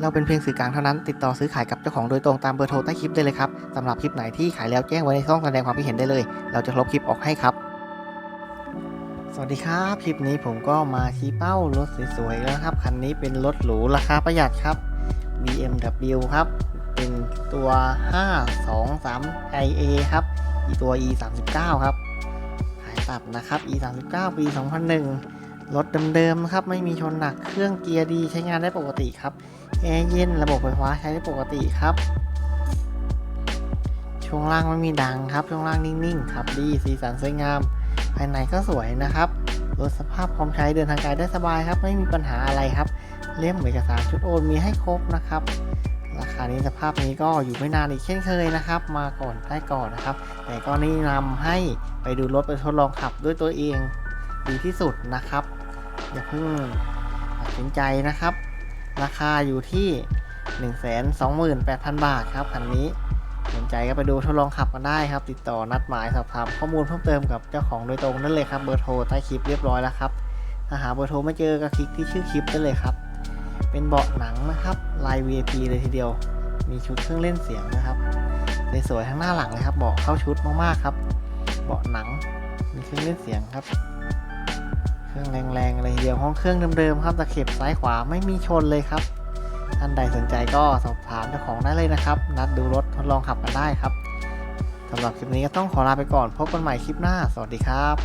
เราเป็นเพียงสื่อกลางเท่านั้น ติดต่อซื้อขายกับเจ้าของโดยตรงตามเบอร์โทรใต้คลิปได้เลยครับสำหรับคลิปไหนที่ขายแล้วแจ้งไว้ในช่องแสดงความคิดเห็นได้เลย เราจะลบคลิปออกให้ครับ สวัสดีครับ คลิปนี้ผมก็มาชี้เป้ารถสวยๆแล้วครับ คันนี้เป็นรถหรูราคาประหยัดครับ BMW ครับ เป็นตัว 523 IA ครับตัว E 3 9 ครับ ขายตับนะครับ E 3 9 ปี 2001 รถเดิมๆครับไม่มีชนหนักเครื่องเกียร์ดีใช้งานได้ปกติครับแอร์เย็นระบบไฟฟ้าใช้ได้ปกติครับช่วงล่างไม่มีดังครับช่วงล่างนิ่งๆครับดีสีสันสวยงาม ภายในก็สวยนะครับรถสภาพพร้อมใช้เดินทางไกลได้สบายครับ ไม่มีปัญหาอะไรครับ เล่มเอกสารชุดโอนมีให้ครบนะครับ ราคานี้สภาพนี้ก็อยู่ไม่นานอีกเช่นเคยนะครับ มาก่อนได้ก่อนนะครับ แต่ก็แนี่นำให้ไปดูรถไปทดลองขับด้วยตัวเอง ดีที่สุดนะครับ อย่าเพิ่งตัดสินใจนะครับ ราคาอยู่ที่ 128,000 บาทครับคันนี้สนใจก็ไปดูทดลองขับกันได้ครับ ติดต่อนัดหมายสอบถามข้อมูลเพิ่มเติมกับเจ้าของโดยตรงนั่นเลยครับเบอร์โทรใต้คลิปเรียบร้อยแล้วครับถ้าหาเบอร์โทรไม่เจอก็คลิกที่ชื่อคลิปได้เลยครับ เป็นเบาะหนังนะครับลาย VIP เลยทีเดียว มีชุดเครื่องเล่นเสียงนะครับสวยๆทั้งหน้าหลังเลยครับเบาะเข้าชุดมากๆครับ เบาะหนังมีเครื่องเล่นเสียงครับ เครื่องแรงๆเลยเดียวห้องเครื่องเดิมๆครับตะเข็บซ้ายขวาไม่มีชนเลยครับท่านใดสนใจก็สอบถามเจ้าของได้เลยนะครับ นัดดูรถทดลองขับกันได้ครับสำหรับคลิปนี้ก็ต้องขอลาไปก่อนพบกันใหม่คลิปหน้า สวัสดีครับ